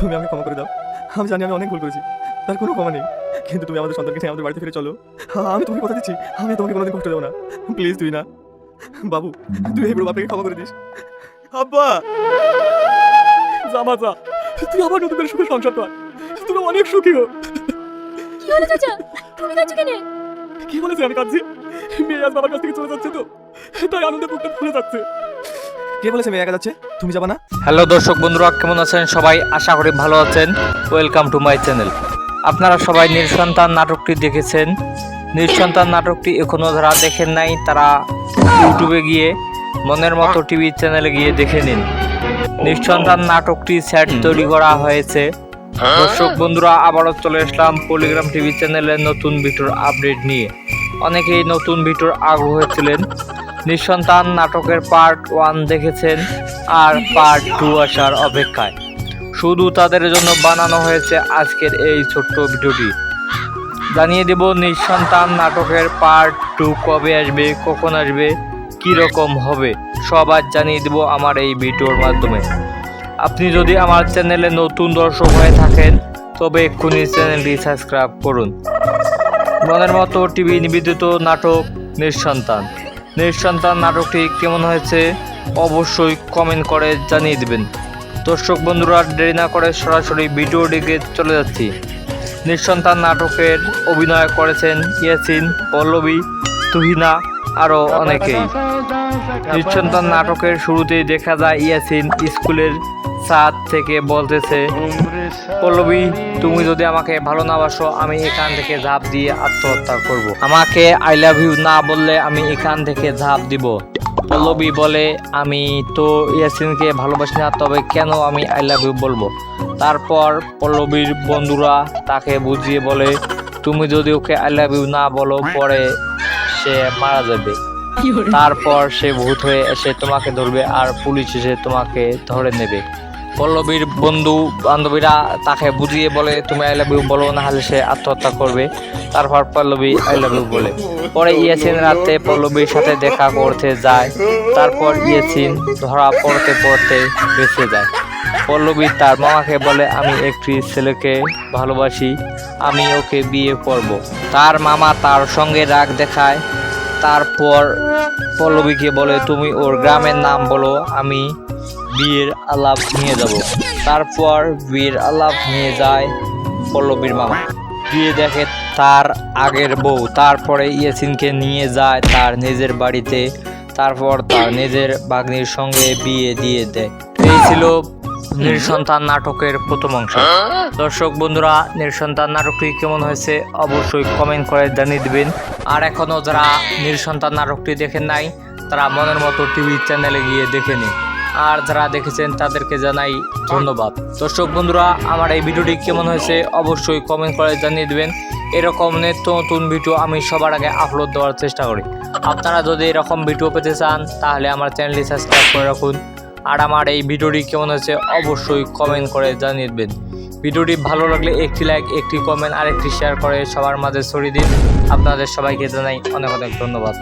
তুমি আমাকে ক্ষমা করে দাও। আমি জানি আমি অনেক ভুল করেছি তার কোনো ক্ষমা নেই। কিন্তু তুমি আমাদের সন্তানকে নিয়ে আমাদের বাড়িতে ফিরে চলো। আমি তোমাকে কথা দিচ্ছি আমি তোমাকে কোনোদিন কষ্ট দেবো না। প্লিজ তুই না। বাবু তুই এই বাপকে ক্ষমা করে দিস। আব্বা! জামা যা। তুই আবার নতুন করে সুখে সংসার কর। তুমি অনেক সুখী হো। কি হলো চাচা? তুমি কাঁদছো কেন? কি বলেছে আমি কাঁদছি? মেয়ে আজ বাবার কাছ থেকে চলে যাচ্ছে তো। তাই আনন্দে বুকটা ফুলে যাচ্ছে। কে বলেছে মেয়ে একা যাচ্ছে? তুমি যাবা না? হ্যালো দর্শক বন্ধুরা, কেমন আছেন সবাই? আশা করি ভালো আছেন। ওয়েলকাম টু মাই চ্যানেল আপনারা সবাই নিঃসন্তান নাটকটি দেখেছেন। নিঃসন্তান নাটকটি এখনও যারা দেখেন নাই, তারা ইউটিউবে গিয়ে মনের মতো টিভি চ্যানেলে গিয়ে দেখে নিন। নিঃসন্তান নাটকটি সেট তৈরি করা হয়েছে। দর্শক বন্ধুরা, আবারও চলে আসলাম পলিগ্রাম টিভি চ্যানেলের নতুন ভিডিওর আপডেট নিয়ে। অনেকেই নতুন ভিডিওর আগ্রহ ছিলেন। নিঃসন্তান নাটকের পার্ট ওয়ান দেখেছেন আর পার্ট টু আসার অপেক্ষায়। শুধু তাদের জন্য বানানো হয়েছে আজকের এই ছোট্ট ভিডিওটি। জানিয়ে দেব নিঃসন্তান নাটকের পার্ট টু কবে আসবে, কখন আসবে রকম হবে সবার জানিয়ে দেব আমার এই ভিডিওর মাধ্যমে। আপনি যদি আমার চ্যানেলে নতুন দর্শক হয়ে থাকেন, তবে এক্ষুনি চ্যানেলটি সাবস্ক্রাইব করুন। মনের মতো টিভি নিবেদিত নাটক নিঃসন্তান। নিঃসন্তান নাটকটি কেমন হয়েছে অবশ্যই কমেন্ট করে জানিয়ে দেবেন। দর্শক বন্ধুরা দেরি না করে সরাসরি ভিডিও দিকে চলে যাচ্ছি। নিঃসন্তান নাটকের অভিনয় করেছেন ইয়াসিন, পল্লবী, তুহিনা আরও অনেকেই। নিঃসন্তান নাটকের শুরুতেই দেখা যায় ইয়াসিন স্কুলের ছাদ থেকে বলতেছে পল্লবী তুমি যদি আমাকে ভালো না বাসো আমি এখান থেকে ঝাঁপ দিয়ে আত্মহত্যা করব। আমাকে আই লাভ ইউ না বললে আমি এখান থেকে ঝাঁপ দিব। পল্লবী বলে আমি তো ইয়াসিনকে ভালোবাসি না তবে কেন আমি আই লাভ ইউ বলব? তারপর পল্লবীর বন্ধুরা তাকে বুঝিয়ে বলে তুমি যদি ওকে আই লাভ ইউ না বলো পরে সে মারা যাবে। তারপর সে ভূত হয়ে এসে তোমাকে ধরবে আর পুলিশ এসে তোমাকে ধরে নেবে। পল্লবীর বন্ধু বান্ধবীরা তাকে বুঝিয়ে বলে, তুমি আই লাভ ইউ বলো না হলে সে আত্মহত্যা করবে। তারপর পল্লবী আই লাভ ইউ বলে। পরে ইয়াসিন রাতে পল্লবীর সাথে দেখা করতে যায়। তারপর ইয়াসিন ধরা পড়তে পড়তে বেঁচে যায়। পল্লবী তার মামাকে বলে, আমি একটি ছেলেকে ভালোবাসি, আমি ওকে বিয়ে করব। তার মামা তার সঙ্গে রাগ দেখায়। তারপর পল্লবীকে বলে, তুমি ওর গ্রামের নাম বলো, আমি বিয়ের আলাপ নিয়ে যাব। তারপর বিয়ের আলাপ নিয়ে যায় পল্লবীর মামা। গিয়ে দেখে তার আগের বউ, তারপরে ইয়াসিনকে নিয়ে যায় তার নিজের বাড়িতে। তারপর তার নিজের বাগ্নির সঙ্গে বিয়ে দিয়ে দেয়। এই ছিল নির্সন্তান নাটকের প্রথম অংশ। দর্শক বন্ধুরা নির্সন্তান নাটকটি কেমন হয়েছে অবশ্যই কমেন্ট করে জানিয়ে দিবেন। আর এখনও যারা নির্সন্তান নাটকটি দেখেন নাই, তারা মনের মতো টিভি চ্যানেলে গিয়ে দেখে নিন। আর যারা দেখেছেন তাদেরকে জানাই ধন্যবাদ। দর্শক বন্ধুরা, আমার এই ভিডিওটি কেমন হয়েছে অবশ্যই কমেন্ট করে জানিয়ে দিবেন। এরকম নিত্য নতুন ভিডিও আমি সবার আগে আপলোড দেওয়ার চেষ্টা করি। আপনারা যদি এরকম ভিডিও পেতে চান, তাহলে আমার চ্যানেলটি সাবস্ক্রাইব করে রাখুন। আর আমার এই ভিডিওটি কেমন হয়েছে অবশ্যই কমেন্ট করে জানিয়ে দেবেন। ভিডিওটি ভালো লাগলে একটি লাইক একটি কমেন্ট আর একটি শেয়ার করে সবার মাঝে ছড়িয়ে দিন। আপনাদের সবাইকে জানাই অনেক অনেক ধন্যবাদ।